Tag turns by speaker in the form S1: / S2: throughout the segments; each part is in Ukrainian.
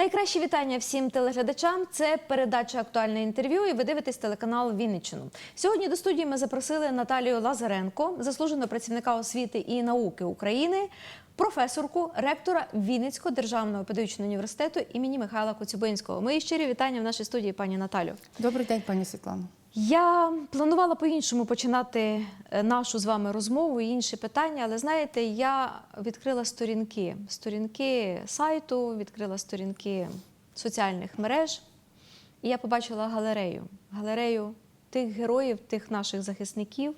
S1: Найкращі вітання всім телеглядачам. Це передача актуальне інтерв'ю. І ви дивитесь телеканал Вінниччину. Сьогодні до студії ми запросили Наталію Лазаренко, заслуженого працівника освіти і науки України, професорку, ректора Вінницького державного педагогічного університету імені Михайла Коцюбинського. Мої щирі вітання в нашій студії, пані Наталю.
S2: Добрий день, пані Світлано.
S1: Я планувала по-іншому починати е, нашу з вами розмову і інші питання, але знаєте, я відкрила сторінки, сторінки сайту, відкрила сторінки соціальних мереж, і я побачила галерею, галерею тих героїв, тих наших захисників,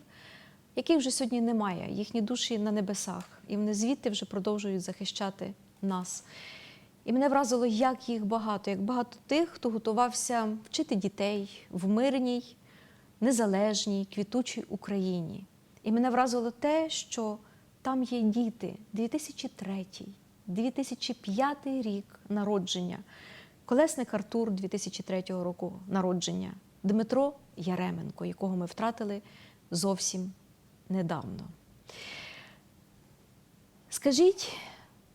S1: яких вже сьогодні немає. Їхні душі на небесах, і вони звідти вже продовжують захищати нас. І мене вразило, як їх багато, як багато тих, хто готувався вчити дітей в мирній, незалежній, квітучій Україні. І мене вразило те, що там є діти 2003, 2005 рік народження, колесник Артур 2003 року народження, Дмитро Яременко, якого ми втратили зовсім недавно. Скажіть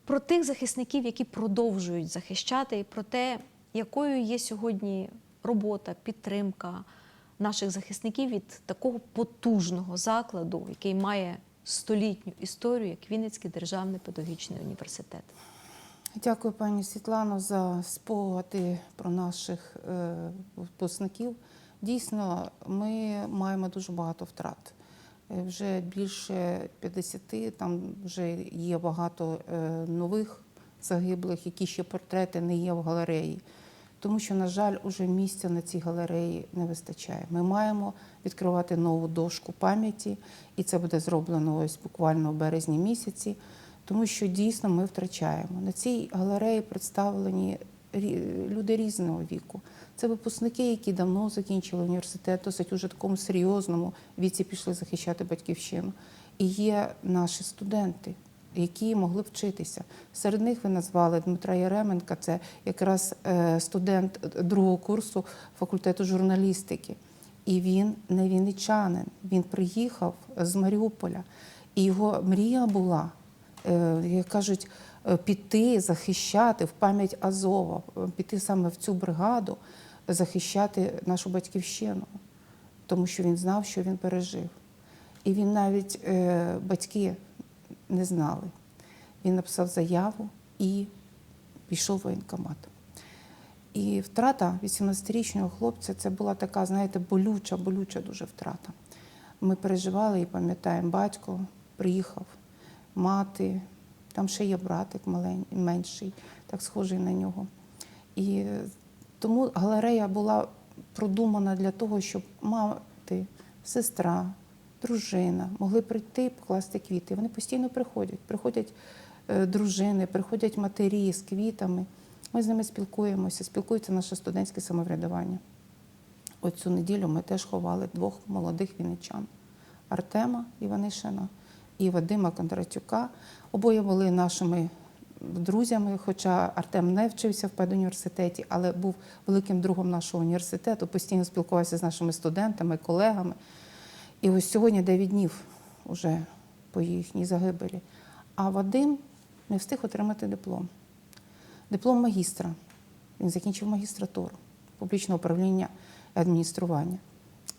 S1: про тих захисників, які продовжують захищати, і про те, якою є сьогодні робота, підтримка наших захисників від такого потужного закладу, який має столітню історію, як Вінницький державний педагогічний університет.
S2: Дякую, пані Світлано, за спогади про наших е, випускників. Дійсно, ми маємо дуже багато втрат. Е, Вже більше 50, там вже є багато е, нових загиблих, які ще портрети не є в галереї. Тому що, на жаль, уже місця на цій галереї не вистачає. Ми маємо відкривати нову дошку пам'яті, і це буде зроблено ось буквально в березні місяці, тому що дійсно ми втрачаємо. На цій галереї представлені люди різного віку. Це випускники, які давно закінчили університет, досить уже такому серйозному віці пішли захищати батьківщину. І є наші студенти, які могли вчитися. Серед них ви назвали Дмитра Яременка, це якраз е, студент другого курсу факультету журналістики. І він не вінничанин, він приїхав з Маріуполя. І його мрія була, е, як кажуть, е, піти захищати в пам'ять Азова, е, піти саме в цю бригаду, захищати нашу батьківщину, тому що він знав, що він пережив. І він навіть е, батьки не знали. Він написав заяву і пішов в воєнкомат. І втрата 18-річного хлопця це була така, знаєте, болюча, болюча дуже втрата. Ми переживали і пам'ятаємо, батько приїхав, мати, там ще є братик малень, менший, так схожий на нього. І тому галерея була продумана для того, щоб мати, сестра, дружина могли прийти, покласти квіти. Вони постійно приходять. Приходять е, дружини, приходять матері з квітами. Ми з ними спілкуємося, спілкується наше студентське самоврядування. Оцю неділю ми теж ховали двох молодих вінничан Артема Іванишина і Вадима Кондратюка. Обоє були нашими друзями, хоча Артем не вчився в педуніверситеті, але був великим другом нашого університету, постійно спілкувався з нашими студентами, колегами. І ось сьогодні 9 днів уже по їхній загибелі. А Вадим не встиг отримати диплом. Диплом магістра. Він закінчив магістратуру публічного управління і адміністрування.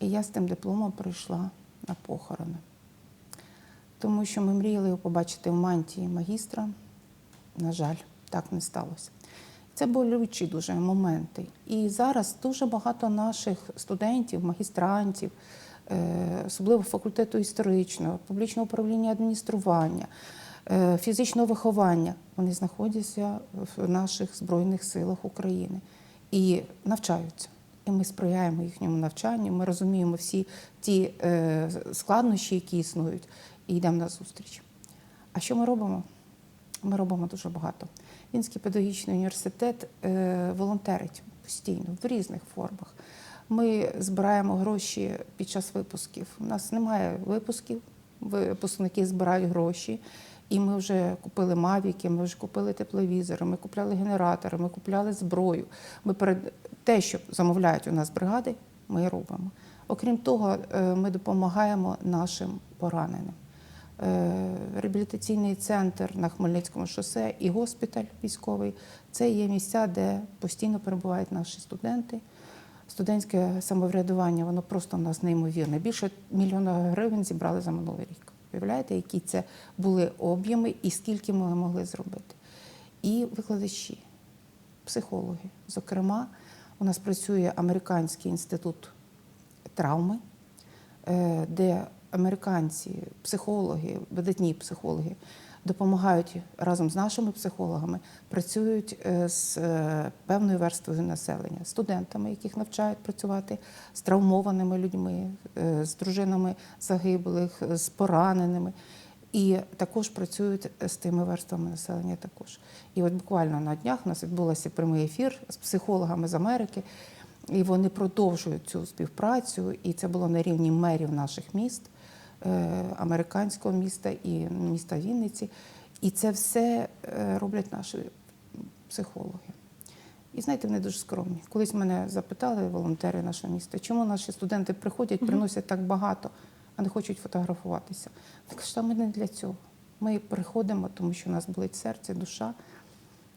S2: І я з тим дипломом прийшла на похорони. Тому що ми мріяли його побачити в мантії магістра. На жаль, так не сталося. Це болючі дуже моменти. І зараз дуже багато наших студентів, магістрантів, е, особливо факультету історичного, публічного управління адміністрування, е, фізичного виховання, вони знаходяться в наших Збройних силах України і навчаються. І ми сприяємо їхньому навчанню, ми розуміємо всі ті е, складнощі, які існують, і йдемо на зустріч. А що ми робимо? Ми робимо дуже багато. Вінський педагогічний університет е, волонтерить постійно в різних формах. Ми збираємо гроші під час випусків. У нас немає випусків, випускники збирають гроші. І ми вже купили мавіки, ми вже купили тепловізори, ми купляли генератори, ми купляли зброю. Ми перед те, що замовляють у нас бригади, ми робимо. Окрім того, е, ми допомагаємо нашим пораненим. Е, Реабілітаційний центр на Хмельницькому шосе і госпіталь військовий це є місця, де постійно перебувають наші студенти. Студентське самоврядування, воно просто у нас неймовірне. Більше мільйона гривень зібрали за минулий рік. Уявляєте, які це були об'єми і скільки ми могли зробити. І викладачі, психологи. Зокрема, у нас працює Американський інститут травми, е, де американці, психологи, видатні психологи допомагають разом з нашими психологами, працюють е, з е, певною верствою населення, студентами, яких навчають працювати з травмованими людьми, е, з дружинами загиблих, з пораненими. І також працюють з тими верствами населення. Також і от буквально на днях у нас відбувався прямий ефір з психологами з Америки, і вони продовжують цю співпрацю. І це було на рівні мерів наших міст, американського міста і міста Вінниці. І це все е, роблять наші психологи. І знаєте, вони дуже скромні. Колись мене запитали волонтери нашого міста, чому наші студенти приходять, приносять так багато, а не хочуть фотографуватися. Я кажу, що ми не для цього. Ми приходимо, тому що у нас болить серце, душа.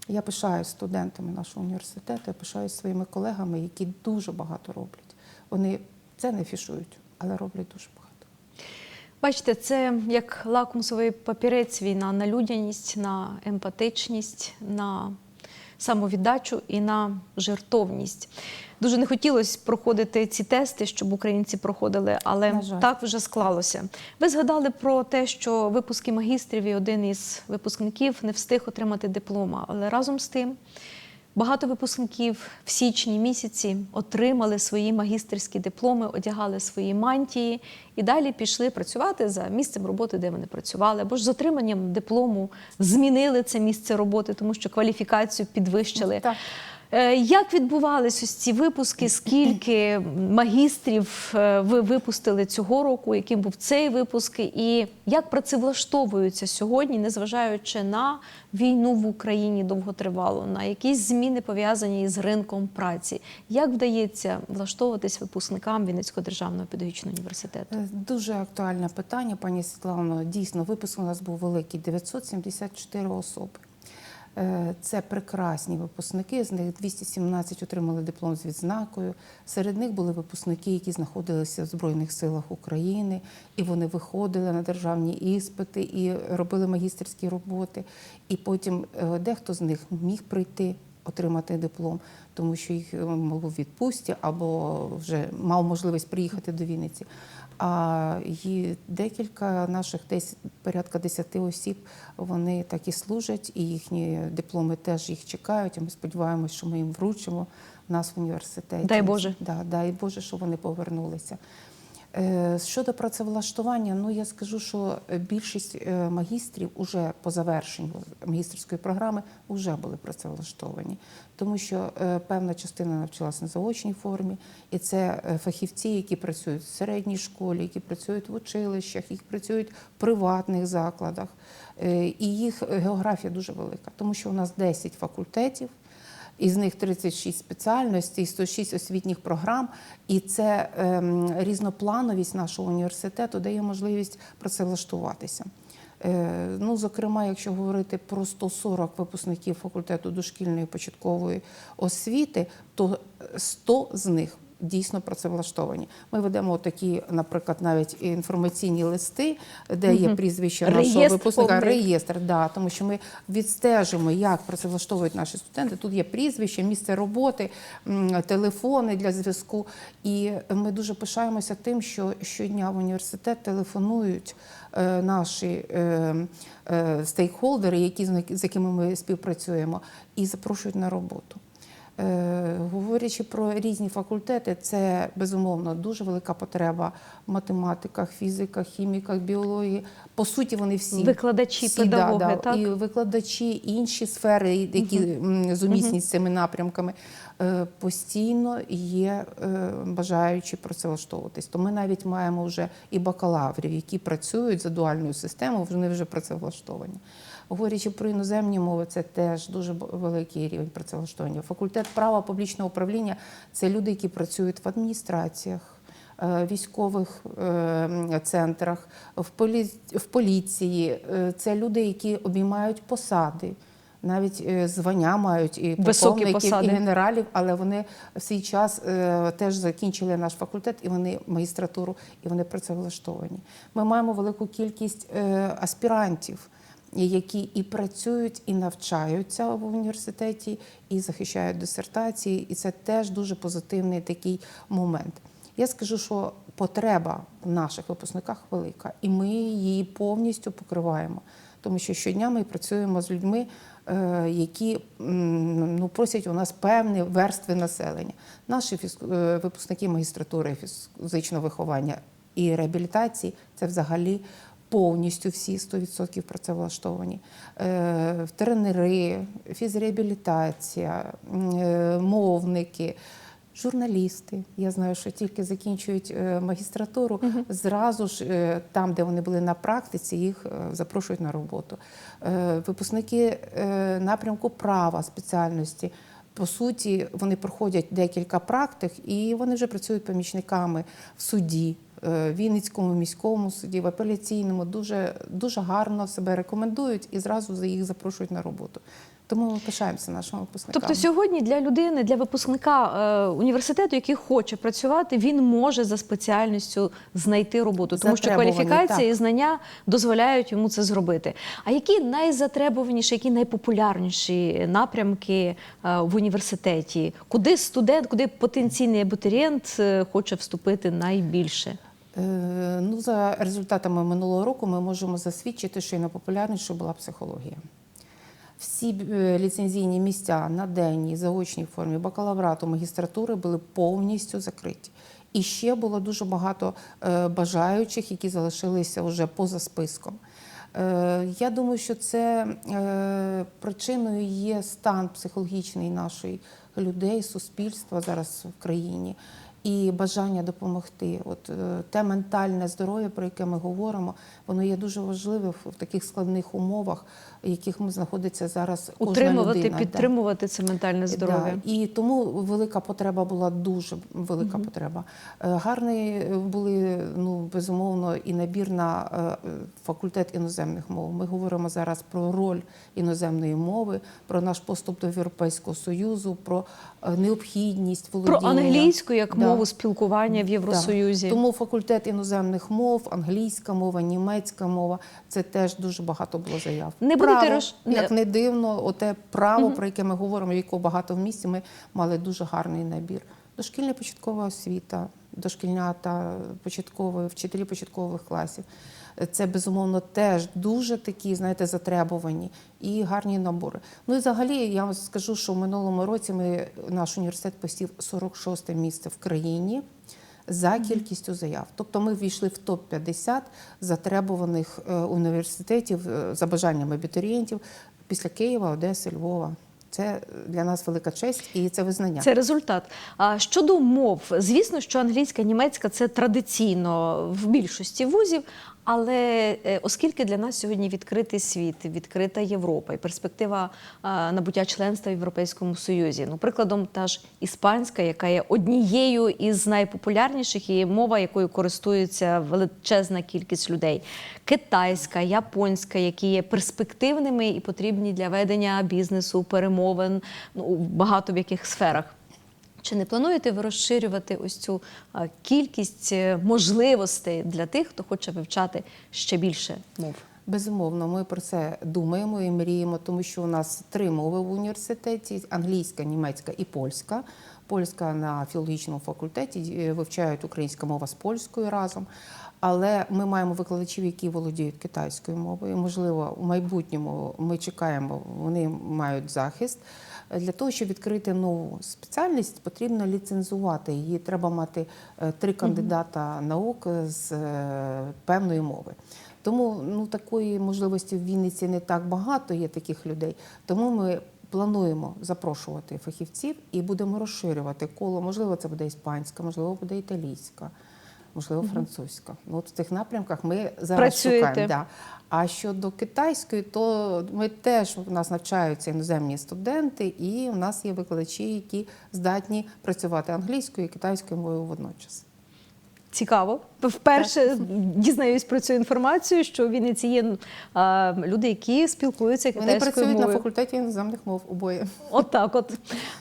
S2: Я пишаюсь студентами нашого університету, я пишаюсь своїми колегами, які дуже багато роблять. Вони це не фішують, але роблять дуже багато.
S1: Бачите, це як лакмусовий папірець війна на людяність, на емпатичність, на самовіддачу і на жертовність. Дуже не хотілося проходити ці тести, щоб українці проходили, але так вже склалося. Ви згадали про те, що випуски магістрів і один із випускників не встиг отримати диплома, але разом з тим. Багато випускників в січні місяці отримали свої магістерські дипломи, одягали свої мантії і далі пішли працювати за місцем роботи, де вони працювали, або ж з отриманням диплому змінили це місце роботи, тому що кваліфікацію підвищили.
S2: Так.
S1: Е, Як відбувались ось ці випуски? Скільки магістрів е, ви випустили цього року? Яким був цей випуск? І як працевлаштовуються сьогодні, незважаючи на війну в Україні довготривалу, на якісь зміни пов'язані з ринком праці? Як вдається влаштовуватись випускникам Вінницького державного педагогічного університету?
S2: Е, Дуже актуальне питання, пані Світлано. Дійсно, випуск у нас був великий 974 особи. Е, Це прекрасні випускники. З них 217 отримали диплом з відзнакою. Серед них були випускники, які знаходилися в Збройних силах України, і вони виходили на державні іспити і робили магістерські роботи. І потім е, дехто з них міг прийти. Отримати диплом, тому що їх е, мов, у відпустці або вже мав можливість приїхати до Вінниці. А є декілька наших десь порядка 10 осіб вони так і служать, і їхні дипломи теж їх чекають. І ми сподіваємося, що ми їм вручимо нас в університеті.
S1: Дай Боже.
S2: Да, дай Боже, що вони повернулися. Е, Щодо працевлаштування, ну я скажу, що більшість е, магістрів уже по завершенню магістерської програми вже були працевлаштовані, тому що е, певна частина навчалася на заочній формі, і це фахівці, які працюють в середній школі, які працюють в училищах, які працюють в приватних закладах. І їх географія дуже велика, тому що у нас 10 факультетів. Із них 36 спеціальностей, 106 освітніх програм, і це ем, різноплановість нашого університету дає можливість працевлаштуватися. Е, ну, зокрема, якщо говорити про 140 випускників факультету дошкільної початкової освіти, то 100 з них дійсно працевлаштовані. Ми ведемо такі, наприклад, навіть інформаційні листи, де є прізвище нашого
S1: Реєстр
S2: випускника,
S1: повний.
S2: реєстр, да, тому що ми відстежимо, як працевлаштовують наші студенти. Тут є прізвище, місце роботи, телефони для зв'язку. І ми дуже пишаємося тим, що щодня в університет телефонують е, наші е, е, стейкхолдери, які з якими ми співпрацюємо, і запрошують на роботу. Е, Говорячи про різні факультети, це безумовно дуже велика потреба в математиках, фізиках, хіміках, біології. По суті, вони всі
S1: Викладачі,
S2: всі,
S1: педагоги, так?
S2: і викладачі, інші сфери, які м, зумісні з цими напрямками, е, постійно є е, бажаючі працевлаштовуватись. То ми навіть маємо вже і бакалаврів, які працюють за дуальною системою, вони вже працевлаштовані. Говорячи про іноземні мови, це теж дуже великий рівень працевлаштування. Факультет права публічного управління це люди, які працюють в адміністраціях. е, військових е, центрах, в, полі... в поліції. Е, Це люди, які обіймають посади. Навіть звання мають і полковників, і генералів, але вони в свій час теж закінчили наш факультет, і вони магістратуру, і вони працевлаштовані. Ми маємо велику кількість аспірантів, які і працюють, і навчаються в університеті, і захищають дисертації, і це теж дуже позитивний такий момент. Я скажу, що потреба в наших випускниках велика, і ми її повністю покриваємо, тому що щодня ми працюємо з людьми, е, які ну, просять у нас певні верстви населення. Наші е, випускники магістратури фізичного виховання і реабілітації це взагалі повністю всі 100% працевлаштовані. Е, Тренери, фізреабілітація, е, мовники. Журналісти, я знаю, що тільки закінчують е, магістратуру, зразу ж там, де вони були на практиці, їх запрошують на роботу. Випускники напрямку права спеціальності. По суті, вони проходять декілька практик і вони вже працюють помічниками в суді, Вінницькому міському суді, в апеляційному. Дуже, дуже гарно себе рекомендують і зразу за їх запрошують на роботу. Тому ми пишаємося нашими випускниками.
S1: Тобто сьогодні для людини, для випускника е, університету, який хоче працювати, він може за спеціальністю знайти роботу, тому що кваліфікація
S2: так.
S1: і знання дозволяють йому це зробити. А які найзатребуваніші, які найпопулярніші напрямки е, в університеті? Куди студент, куди потенційний абітурієнт е, хоче вступити найбільше?
S2: Е, Ну, за результатами минулого року ми можемо засвідчити, що і найпопулярнішою була психологія. Всі е, ліцензійні місця на денній, заочній формі бакалаврату, магістратури були повністю закриті. І ще було дуже багато е, бажаючих, які залишилися вже поза списком. Я думаю, що це причиною є стан психологічний нашої людей, суспільства зараз в країні і бажання допомогти. От е, те ментальне здоров'я, про яке ми говоримо, воно є дуже важливе в в таких складних умовах, в яких ми знаходиться зараз. кожна
S1: Утримувати,
S2: людина, да.
S1: підтримувати це ментальне здоров'я.
S2: Да, і тому велика потреба була дуже велика потреба. Е, Гарний е, були ну безумовно і набір на е, факультет іноземних мов. Ми говоримо зараз про роль іноземної мови, про наш поступ до Європейського союзу, про е, необхідність
S1: Про
S2: володіння
S1: англійську як
S2: Да.
S1: мову спілкування в Євросоюзі.
S2: Так. Тому факультет іноземних мов, англійська мова, німецька мова це теж дуже багато було заяв.
S1: Не будете
S2: право,
S1: роз-
S2: як не дивно, оте право, про яке ми говоримо, якого багато в місті, ми мали дуже гарний набір. Дошкільна початкова освіта, дошкільнята, початкові, вчителі початкових класів. Це безумовно теж дуже такі, знаєте, затребувані і гарні набори. Ну і взагалі я вам скажу, що в минулому році ми наш університет посів 46 місце в країні за кількістю заяв. Тобто ми ввійшли в топ 50 затребуваних е, університетів е, за бажанням абітурієнтів після Києва, Одеси, Львова. Це для нас велика честь і це визнання.
S1: Це результат. А щодо мов, звісно, що англійська, німецька це традиційно в більшості вузів. Але е, оскільки для нас сьогодні відкритий світ, відкрита Європа і перспектива набуття членства в Європейському Союзі, ну прикладом та ж іспанська, яка є однією із найпопулярніших і мова, якою користується величезна кількість людей, китайська, японська, які є перспективними і потрібні для ведення бізнесу, перемовин ну, багато в яких сферах. Чи не плануєте ви розширювати ось цю кількість е, можливостей для тих, хто хоче вивчати ще більше мов?
S2: Безумовно, ми про це думаємо і мріємо, тому що у нас три мови в університеті: англійська, німецька і польська. Польська на філологічному факультеті е, вивчають українська мова з польською разом. Але ми маємо викладачів, які володіють китайською мовою. Можливо, у майбутньому ми чекаємо, вони мають захист. Для того, щоб відкрити нову спеціальність, потрібно ліцензувати її. Треба мати е, три кандидата наук з е, певної мови. Тому ну такої можливості в Вінниці не так багато є таких людей. Тому ми плануємо запрошувати фахівців і будемо розширювати коло. Можливо, це буде іспанська, можливо, буде італійська, можливо, французька. Ну, от в цих напрямках ми зараз
S1: Працюєте.
S2: шукаємо. Да. А щодо китайської, то ми теж у нас навчаються іноземні студенти, і у нас є викладачі, які здатні працювати англійською і китайською мовою водночас.
S1: Цікаво. Вперше дізнаюсь про цю інформацію, що в Вінниці є а, люди, які спілкуються
S2: Вони
S1: китайською
S2: працюють на факультеті іноземних мов обоє.
S1: От так от.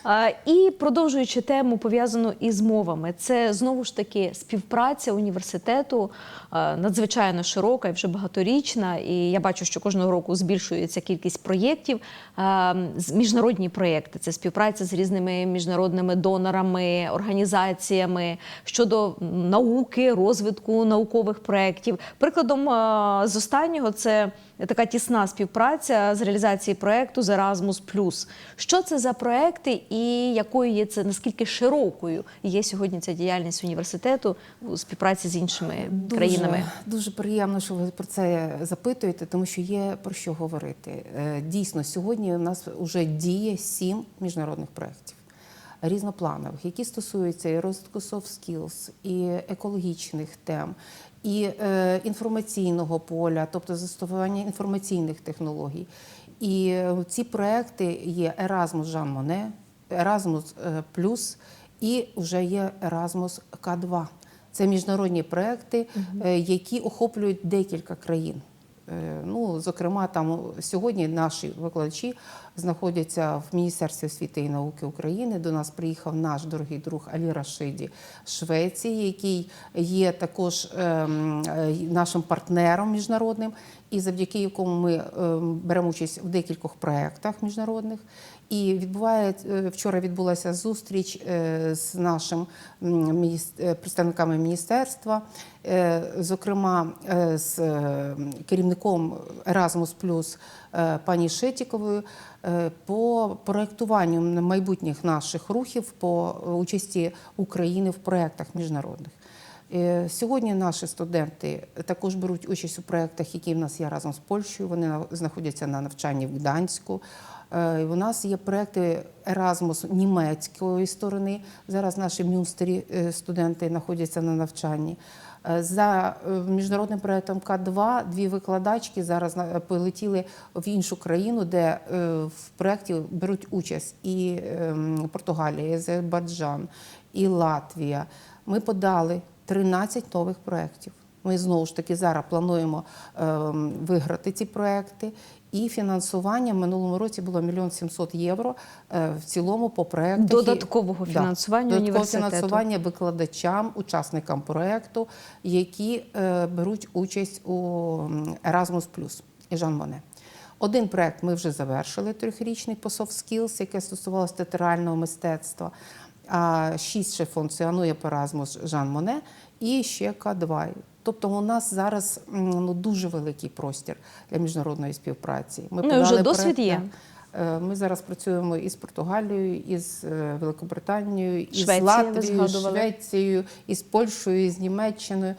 S1: А, і продовжуючи тему пов'язану із мовами, це знову ж таки співпраця університету а, надзвичайно широка і вже багаторічна. І я бачу, що кожного року збільшується кількість проєктів. А, міжнародні проєкти це співпраця з різними міжнародними донорами, організаціями щодо науки, розвитку наукових проєктів. Прикладом з останнього це така тісна співпраця з реалізації проєкту з Erasmus+. Що це за проекти і якою є це, наскільки широкою є сьогодні ця діяльність університету у співпраці з іншими країнами?
S2: Дуже приємно, що ви про це запитуєте, тому що є про що говорити. Е, Дійсно, сьогодні у нас вже діє сім міжнародних проєктів різнопланових, які стосуються і розвитку soft skills, і екологічних тем, і е, інформаційного поля, тобто застосування інформаційних технологій. І е, ці проекти є Erasmus Jean Monnet, Erasmus е, Plus і вже є Erasmus К2. Це міжнародні проекти, е, які охоплюють декілька країн. Е, Ну, зокрема, там сьогодні наші викладачі знаходяться в Міністерстві освіти і науки України. До нас приїхав наш дорогий друг Алі Рашиді Швеції, який є також ем, е, нашим партнером міжнародним, і завдяки якому ми ем, беремо участь в декількох проєктах міжнародних. І відбуває е, вчора відбулася зустріч е, з нашим представниками міністерства, зокрема з е, керівником Erasmus пані Шетіковою е, по проектуванню майбутніх наших рухів по участі України в проєктах міжнародних. Е, Сьогодні наші студенти також беруть участь у проєктах, які в нас є разом з Польщею. Вони знаходяться на навчанні в Гданську. Е, У нас є проекти Erasmus німецької сторони. Зараз наші мюнстері е, студенти знаходяться на навчанні. Е, За міжнародним проектом К2 дві викладачки зараз полетіли в іншу країну, де в проєкті беруть участь і ем, Португалія, і Азербайджан, і Латвія. Ми подали 13 нових проєктів. Ми знову ж таки зараз плануємо ем, виграти ці проекти. І фінансування в минулому році було мільйон 700 євро е, в цілому по проектах.
S1: Додаткового
S2: Да,
S1: фінансування
S2: додаткового фінансування викладачам, учасникам проекту, які е, беруть участь у Erasmus і Жан Моне. Один проект ми вже завершили трьохрічний по soft skills, яке стосувалося театрального мистецтва. А шість ще функціонує по Erasmus Жан Моне і ще К2. Тобто у нас зараз ну, дуже великий простір для міжнародної співпраці. Ми
S1: Ну, вже досвід
S2: проект,
S1: є.
S2: Е, Ми зараз працюємо із Португалією, із е, Великобританією, із
S1: Швеція,
S2: Латвією. Швецією, із Польщею, із Німеччиною,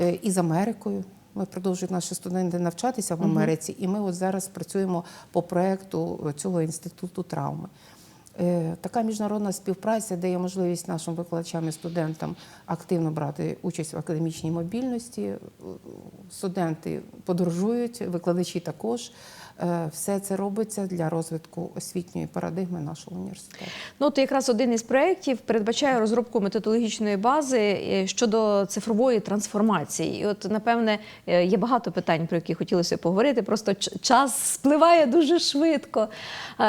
S2: е, із Америкою. Ми продовжують наші студенти навчатися в Америці, і ми от зараз працюємо по проекту цього інституту травми. Е, Така міжнародна співпраця дає можливість нашим викладачам і студентам активно брати участь в академічній мобільності. Е, Студенти подорожують, викладачі також. Е, Все це робиться для розвитку освітньої парадигми нашого університету.
S1: Ну, от якраз один із проєктів передбачає розробку методологічної бази щодо цифрової трансформації. І от, напевне, є багато питань, про які хотілося поговорити. Просто час спливає дуже швидко.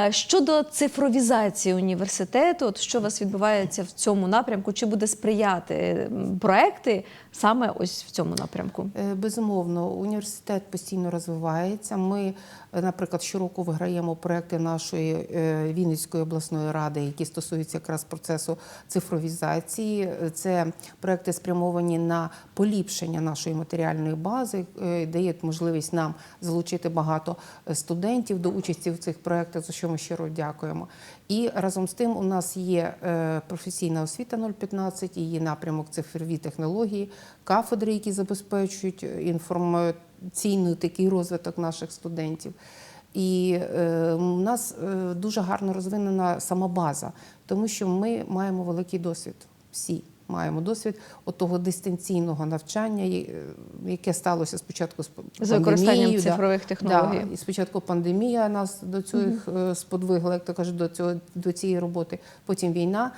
S1: Щодо цифровізації університету, от що у вас відбувається в цьому напрямку? Чи буде сприяти проекти саме ось в цьому напрямку?
S2: Е, Безумовно, університет постійно розвивається. Ми, наприклад, щороку виграємо проекти нашої е, Вінницької обласної ради, які стосуються якраз процесу цифровізації. Це проекти спрямовані на поліпшення нашої матеріальної бази, е, дають можливість нам залучити багато е, студентів до участі в цих проектах, за що ми щиро дякуємо. І разом з тим у нас є професійна освіта 015, її напрямок цифрові технології, кафедри, які забезпечують інформаційний такий розвиток наших студентів. І е, у нас е, дуже гарно розвинена сама база, тому що ми маємо великий досвід. Всі маємо досвід от того дистанційного навчання, е, яке сталося спочатку з
S1: З використанням
S2: да.
S1: цифрових технологій.
S2: Да, і спочатку пандемія нас до цих е, сподвигла, як то кажуть, до цього до цієї роботи. Потім війна.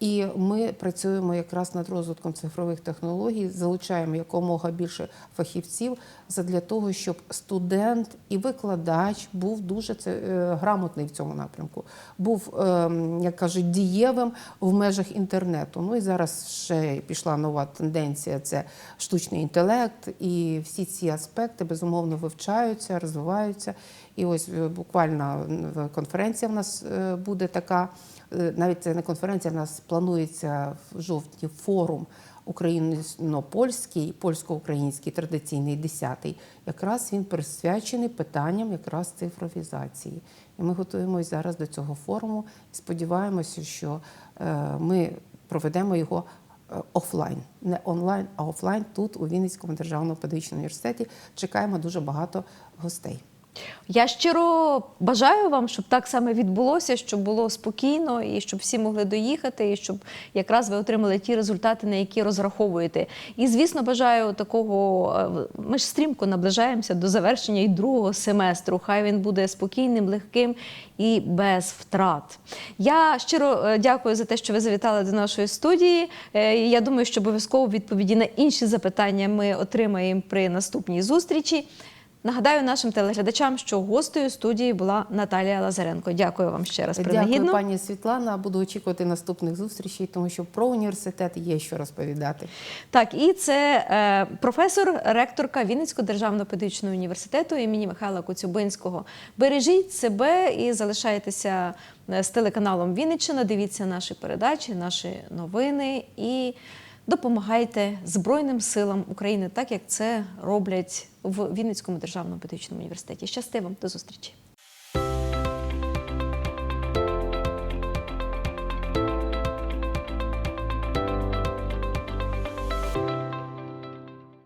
S2: І ми працюємо якраз над розвитком цифрових технологій, залучаємо якомога більше фахівців задля того, щоб студент і викладач був дуже це, е, грамотний в цьому напрямку, був, е, як кажуть, дієвим в межах інтернету. Ну і зараз ще пішла нова тенденція: це штучний інтелект, і всі ці аспекти безумовно вивчаються, розвиваються. І ось е, буквально конференція в нас е, буде така. Е, Навіть це не конференція, в нас планується в жовтні форум україно-польський, польсько-український традиційний 10-й. Якраз він присвячений питанням якраз цифровізації. І ми готуємось зараз до цього форуму і сподіваємося, що е, ми проведемо його е, офлайн, не онлайн, а офлайн тут, у Вінницькому державному педагогічному університеті. Чекаємо дуже багато гостей.
S1: Я щиро бажаю вам, щоб так саме відбулося, щоб було спокійно і щоб всі могли доїхати, і щоб якраз ви отримали ті результати, на які розраховуєте. І звісно, бажаю такого. е, Ми ж стрімко наближаємося до завершення і другого семестру. Хай він буде спокійним, легким і без втрат. Я щиро е, дякую за те, що ви завітали до нашої студії. Е, Я думаю, що обов'язково відповіді на інші запитання ми отримаємо при наступній зустрічі. Нагадаю нашим телеглядачам, що гостею студії була Наталія Лазаренко. Дякую вам ще раз
S2: Дякую,
S1: принагідно.
S2: пані Світлана. Буду очікувати наступних зустрічей, тому що про університет є що розповідати.
S1: Так, і це е, професор, ректорка Вінницького державного педагогічного університету імені Михайла Коцюбинського. Бережіть себе і залишайтеся е, з телеканалом Вінниччина. Дивіться наші передачі, наші новини і допомагайте Збройним силам України, так як це роблять в Вінницькому державному педагогічному університеті. Щасти вам до зустрічі!